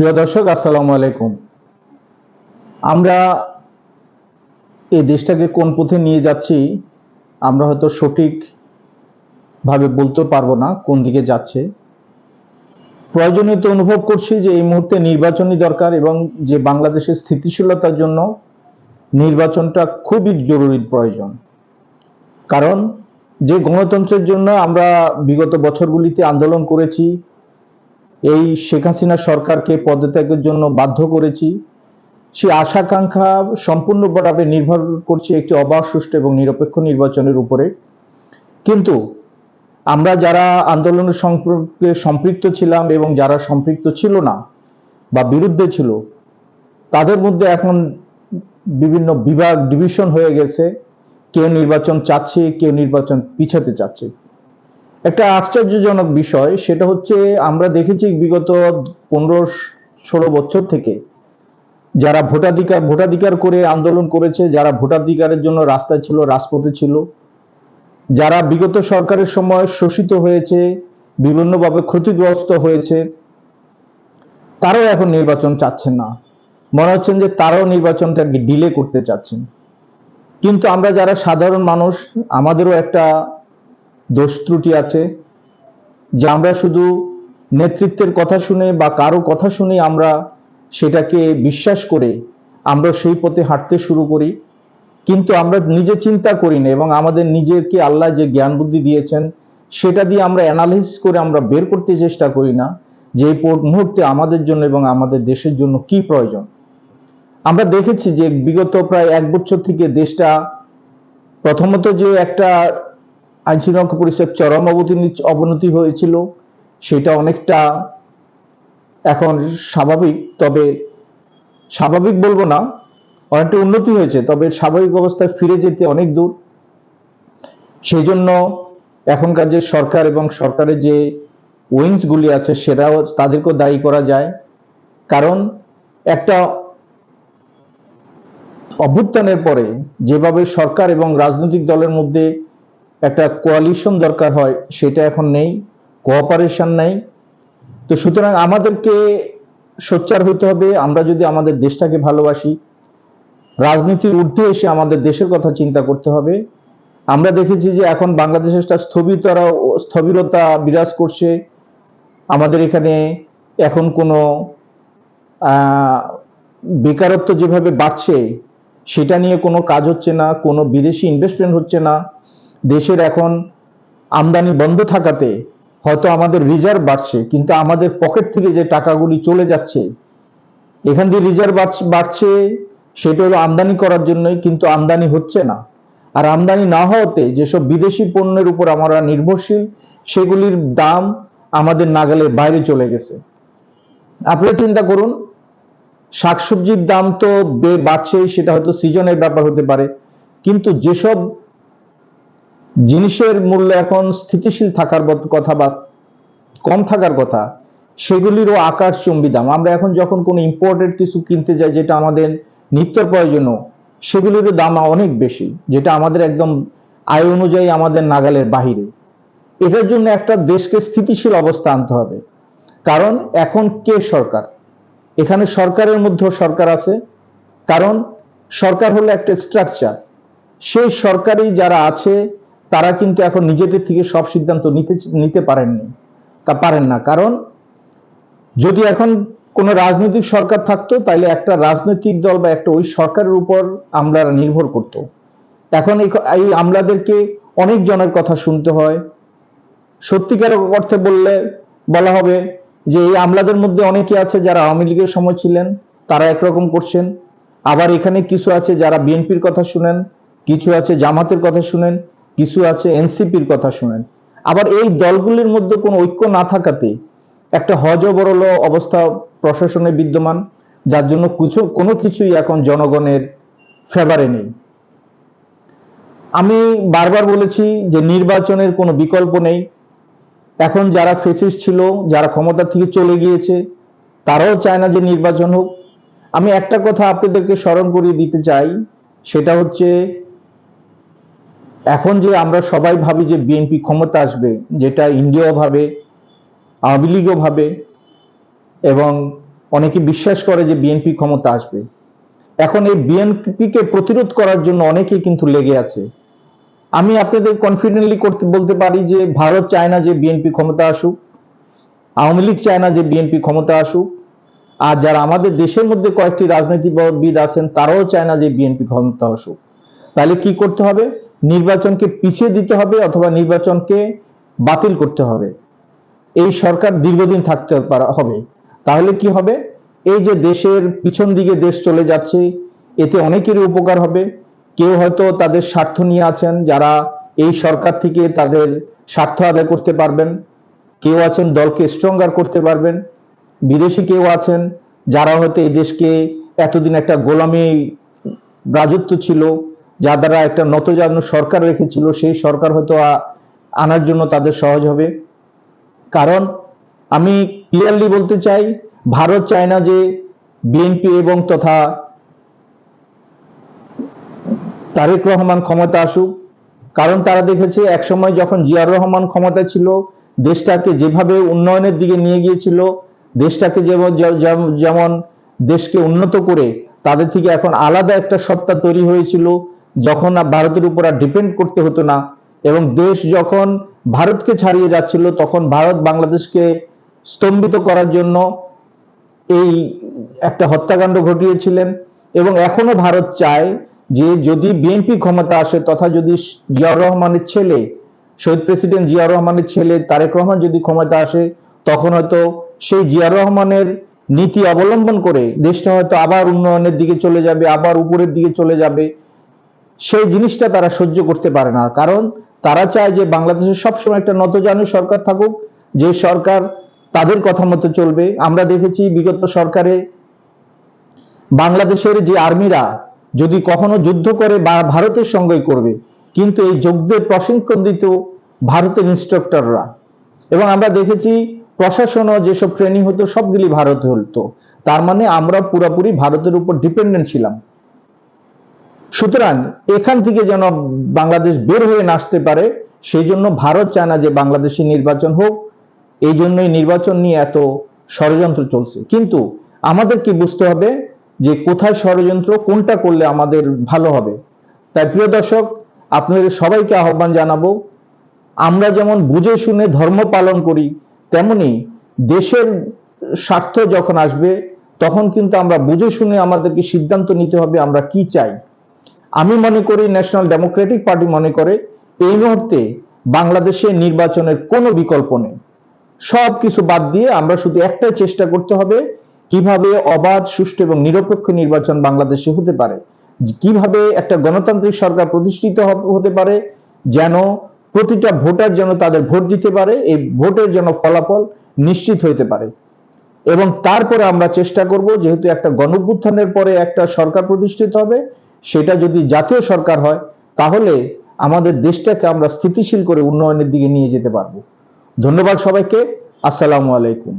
প্রিয় দর্শক, আসসালামু আলাইকুম। আমরা এই দেশটাকে কোন পথে নিয়ে যাচ্ছি, আমরা হয়তো সঠিক ভাবে বলতে পারব না কোন দিকে যাচ্ছে। প্রয়োজনীয়তা অনুভব করছি যে এই মুহূর্তে নির্বাচনই দরকার এবং যে বাংলাদেশের স্থিতিশীলতার জন্য নির্বাচনটা খুবই জরুরি প্রয়োজন। কারণ যে গণতন্ত্রের জন্য আমরা বিগত বছরগুলিতে আন্দোলন করেছি এই শেখ হাসিনা সরকারকে পদত্যাগের জন্য বাধ্য করেছি। সেই আশাকাঙ্ক্ষা সম্পূর্ণভাবে নির্ভর করছে একটি অবাধ, সুষ্ঠু এবং নিরপেক্ষ নির্বাচনের উপরে। কিন্তু আমরা যারা আন্দোলনের সম্পর্কে সম্পৃক্ত ছিলাম এবং যারা সম্পৃক্ত ছিল না বা বিরুদ্ধে ছিল, তাদের মধ্যে এখন বিভিন্ন বিভাগ, ডিভিশন হয়ে গেছে। কেউ নির্বাচন চাচ্ছে, কেউ নির্বাচন পিছাতে চাচ্ছে। একটা আশ্চর্যজনক বিষয়, সেটা হচ্ছে আমরা দেখেছি বিগত পনেরো ষোলো বছর থেকে যারা ভোটাধিকার ভোটাধিকার করে আন্দোলন করেছে, যারা ভোটাধিকারের জন্য রাস্তায় ছিল, রাজপথে ছিল, যারা বিগত সরকারের সময় শোষিত হয়েছে, বিভিন্নভাবে ক্ষতিগ্রস্ত হয়েছে, তারাও এখন নির্বাচন চাচ্ছেন না। মনে হচ্ছেন যে তারাও নির্বাচনটাকে ডিলে করতে চাচ্ছেন। কিন্তু আমরা যারা সাধারণ মানুষ, আমাদেরও একটা দোষ ত্রুটি আছে। যে আমরা শুধু নেতৃত্বের কথা শুনে বা কারও কথা শুনে আমরা সেটাকে বিশ্বাস করে আমরা সেই পথে হাঁটতে শুরু করি। কিন্তু আমরা নিজে চিন্তা করি না এবং আমাদের নিজেকে আল্লাহ যে জ্ঞান বুদ্ধি দিয়েছেন, সেটা দিয়ে আমরা অ্যানালাইসিস করে আমরা বের করতে চেষ্টা করি না যে এই মুহূর্তে আমাদের জন্য এবং আমাদের দেশের জন্য কি প্রয়োজন। আমরা দেখেছি যে বিগত প্রায় এক বছর থেকে দেশটা প্রথমত যে একটা আইনশৃঙ্খলা পরিষদ চরম অবনতি অবনতি হয়েছিল। সেটা অনেকটা এখন স্বাভাবিক, তবে স্বাভাবিক বলব না, অনেকটা উন্নতি হয়েছে, তবে স্বাভাবিক অবস্থায় ফিরে যেতে অনেক দূর। সেই জন্য এখনকার যে সরকার এবং সরকারের যে উইংস গুলি আছে, সেটাও তাদেরকেও দায়ী করা যায়। কারণ একটা অভ্যুত্থানের পরে যেভাবে সরকার এবং রাজনৈতিক দলের মধ্যে একটা কোয়ালিশন দরকার হয়, সেটা এখন নেই কোঅপারেশন নেই। তো সুতরাং আমাদেরকে সোচ্চার হতে হবে, আমরা যদি আমাদের দেশটাকে ভালোবাসি, রাজনীতির ঊর্ধ্বে এসে আমাদের দেশের কথা চিন্তা করতে হবে। আমরা দেখেছি যে এখন বাংলাদেশের একটা স্থবিরতা স্থবিরতা বিরাজ করছে। আমাদের এখানে এখন কোনো বেকারত্ব যেভাবে বাড়ছে, সেটা নিয়ে কোনো কাজ হচ্ছে না, কোনো বিদেশি ইনভেস্টমেন্ট হচ্ছে না। দেশের এখন আমদানি বন্ধ থাকাতে হয়তো আমাদের রিজার্ভ বাড়ছে, কিন্তু আমাদের পকেট থেকে যে টাকাগুলি চলে যাচ্ছে, এখান দিয়ে রিজার্ভ বাড়ছে সেটা হলো আমদানি করার জন্যই কিন্তু আমদানি হচ্ছে না। আর আমদানি না হওয়াতে যেসব বিদেশি পণ্যের উপর আমরা নির্ভরশীল, সেগুলির দাম আমাদের নাগালের বাইরে চলে গেছে। আপনি চিন্তা করুন, শাকসবজির দাম তো বে- বাড়ছেই, সেটা হয়তো সিজনের ব্যাপার হতে পারে, কিন্তু যেসব জিনিসের মূল্য এখন স্থিতিশীল থাকার কথা বা কম থাকার কথা, সেগুলিরও আকাশচুম্বী দাম আমরা এখন যখন কোনো ইম্পোর্টেড কিছু কিনতে যাই, যেটা আমাদের নিত্য প্রয়োজনীয় সেগুলিরও দাম অনেক বেশি, যেটা আমাদের একদম আয় অনুযায়ী আমাদের নাগালের বাহিরে। এটার জন্য একটা দেশকে স্থিতিশীল অবস্থা আনতে হবে। কারণ এখন কে সরকার? এখানে সরকারের মধ্যেও সরকার আছে। কারণ সরকার হলো একটা স্ট্রাকচার সেই সরকারি যারা আছে তারা কিন্তু এখন নিজেদের থেকে সব সিদ্ধান্ত নিতে নিতে পারেননি। তা পারেন না। কারণ যদি এখন কোনো রাজনৈতিক সরকার থাকতো তাহলে একটা রাজনৈতিক দল বা একটা ওই সরকারের উপর আমলারা নির্ভর করত। এখন এই- আমলাদেরকে অনেক জনের কথা শুনতে হয়। সত্যিকার অর্থে বললে বলা হবে যে, এই আমলাদের মধ্যে অনেকে আছে যারা আওয়ামী লীগের সময় ছিলেন, তারা একরকম করছেন। আবার এখানে কিছু আছে যারা বিএনপির কথা শুনেন, কিছু আছে জামাতের কথা শুনেন কিছু আছে এনসিপির কথা শুনেন। আবার এই দলগুলির মধ্যে কোনো ঐক্য না থাকাতে একটা হজবরল অবস্থা প্রশাসনে বিদ্যমান, যার জন্য কিছু, কোনো কিছুই এখন জনগণের ফেভারে নেই। আমি বারবার বলেছি যে নির্বাচনের কোনো বিকল্প নেই। এখন যারা ফেসিস ছিল, যারা ক্ষমতা থেকে চলে গিয়েছে, তারাও চায় না যে নির্বাচন হোক। আমি একটা কথা আপনাদেরকে স্মরণ করিয়ে দিতে চাই, সেটা হচ্ছে এখন যে আমরা সবাই ভাবি যে বিএনপি ক্ষমতা আসবে, যেটা ইন্ডিয়াও ভাবে, আওয়ামী লীগও ভাবে, এবং অনেকে বিশ্বাস করে যে বিএনপি ক্ষমতা আসবে। এখন এই বিএনপিকে প্রতিরোধ করার জন্য অনেকেই কিন্তু লেগে আছে। আমি আপনাদের কনফিডেন্টলি করতে, বলতে পারি যে ভারত চায় না যে বিএনপি ক্ষমতা আসুক, আওয়ামী লীগ চায় না যে বিএনপি ক্ষমতা আসুক, আর যারা আমাদের দেশের মধ্যে কয়েকটি রাজনীতিবিদ আছেন, তারাও চায় না যে বিএনপি ক্ষমতা আসুক। তাহলে কি করতে হবে? নির্বাচনকে পিছিয়ে দিতে হবে অথবা নির্বাচনকে বাতিল করতে হবে। এই সরকার দীর্ঘদিন থাকতে হবে। তাহলে কি হবে? এই যে দেশের পিছন দিকে দেশ চলে যাচ্ছে, এতে অনেকেরই উপকার হবে। কেউ হয়তো তাদের স্বার্থ নিয়ে আছেন, যারা এই সরকার থেকে তাদের স্বার্থ আদায় করতে পারবেন। কেউ আছেন, দলকে স্ট্রঙ্গার করতে পারবেন। বিদেশি কেউ আছেন, যারা হয়তো এই দেশকে এতদিন একটা গোলামি রাজত্ব ছিল যা দ্বারা একটা নতজানু সরকার রেখেছিল, সেই সরকার হয়তো আনার জন্য তাদের সহজ হবে। কারণ আমি ক্লিয়ারলি বলতে চাই, ভারত চায় না যে বিএনপি এবং তথা তারেক রহমান ক্ষমতা আসুক। কারণ তারা দেখেছে, একসময় যখন জিয়ার রহমান ক্ষমতা ছিল, দেশটাকে যেভাবে উন্নয়নের দিকে নিয়ে গিয়েছিল, দেশটাকে যেমন যেমন দেশকে উন্নত করে, তাদের থেকে এখন আলাদা একটা সত্তা তৈরি হয়েছিল। যখন ভারতের উপর আর ডিপেন্ড করতে হতো না এবং দেশ যখন ভারতকে ছাড়িয়ে যাচ্ছিল, তখন ভারত বাংলাদেশকে স্তম্ভিত করার জন্য এই একটা হত্যাকাণ্ড ঘটিয়েছিলেন এবং এখনও ভারত চায় যে যদি বিএনপি ক্ষমতা আসে তথা যদি জিয়াউর রহমানের ছেলে, শহীদ প্রেসিডেন্ট জিয়াউর রহমানের ছেলে তারেক রহমান যদি ক্ষমতা আসে, তখন হয়তো সেই জিয়াউর রহমানের নীতি অবলম্বন করে দেশটা হয়তো আবার উন্নয়নের দিকে চলে যাবে, আবার উপরের দিকে চলে যাবে। সেই জিনিসটা তারা সহ্য করতে পারে না। কারণ তারা চায় যে বাংলাদেশে সবসময় একটা নতজানু সরকার থাকুক, যে সরকার তাদের কথা মতো চলবে। আমরা দেখেছি বিগত সরকারে বাংলাদেশের যে আর্মিরা যদি কখনো যুদ্ধ করে বা ভারতের সঙ্গেই করবে, কিন্তু এই যোগদের প্রশিক্ষণ দিত ভারতের ইনস্ট্রাক্টররা এবং আমরা দেখেছি প্রশাসনও যেসব ট্রেনিং হতো, সবগুলি ভারতে হতো। তার মানে আমরা পুরোপুরি ভারতের উপর ডিপেন্ডেন্ট ছিলাম। সুতরাং এখান থেকে যেন বাংলাদেশ বের হয়ে না আসতে পারে, সেই জন্য ভারত চায় না যে বাংলাদেশে নির্বাচন হোক। এই জন্যই নির্বাচন নিয়ে এত ষড়যন্ত্র চলছে। কিন্তু আমাদেরকে বুঝতে হবে যে কোথায় ষড়যন্ত্র, কোনটা করলে আমাদের ভালো হবে। তাই প্রিয় দর্শক, আপনাদের সবাইকে আহ্বান জানাব, আমরা যেমন বুঝে শুনে ধর্ম পালন করি, তেমনি দেশের স্বার্থ যখন আসবে, তখন কিন্তু আমরা বুঝে শুনে আমাদেরকে সিদ্ধান্ত নিতে হবে আমরা কি চাই। আমি মনে করি ন্যাশনাল ডেমোক্রেটিক পার্টি মনে করে এই মুহূর্তে বাংলাদেশে নির্বাচনের কোনো বিকল্প নেই। সব কিছু বাদ দিয়ে আমরা শুধু একটাই চেষ্টা করতে হবে, কীভাবে অবাধ, সুষ্ঠু এবং নিরপেক্ষ নির্বাচন বাংলাদেশে হতে পারে। কীভাবে একটা গণতান্ত্রিক সরকার প্রতিষ্ঠিত হতে পারে, যেন প্রতিটা ভোটার যেন তাদের ভোট দিতে পারে, এই ভোটের যেন ফলাফল নিশ্চিত হইতে পারে। এবং তারপরে আমরা চেষ্টা করব, যেহেতু একটা গণভ্যুত্থানের পরে একটা সরকার প্রতিষ্ঠিত হবে সেটা যদি জাতীয় সরকার হয়, তাহলে আমাদের দেশটাকে আমরা স্থিতিশীল করে উন্নয়নের দিকে নিয়ে যেতে পারব। ধন্যবাদ সবাইকে। আসসালামু আলাইকুম।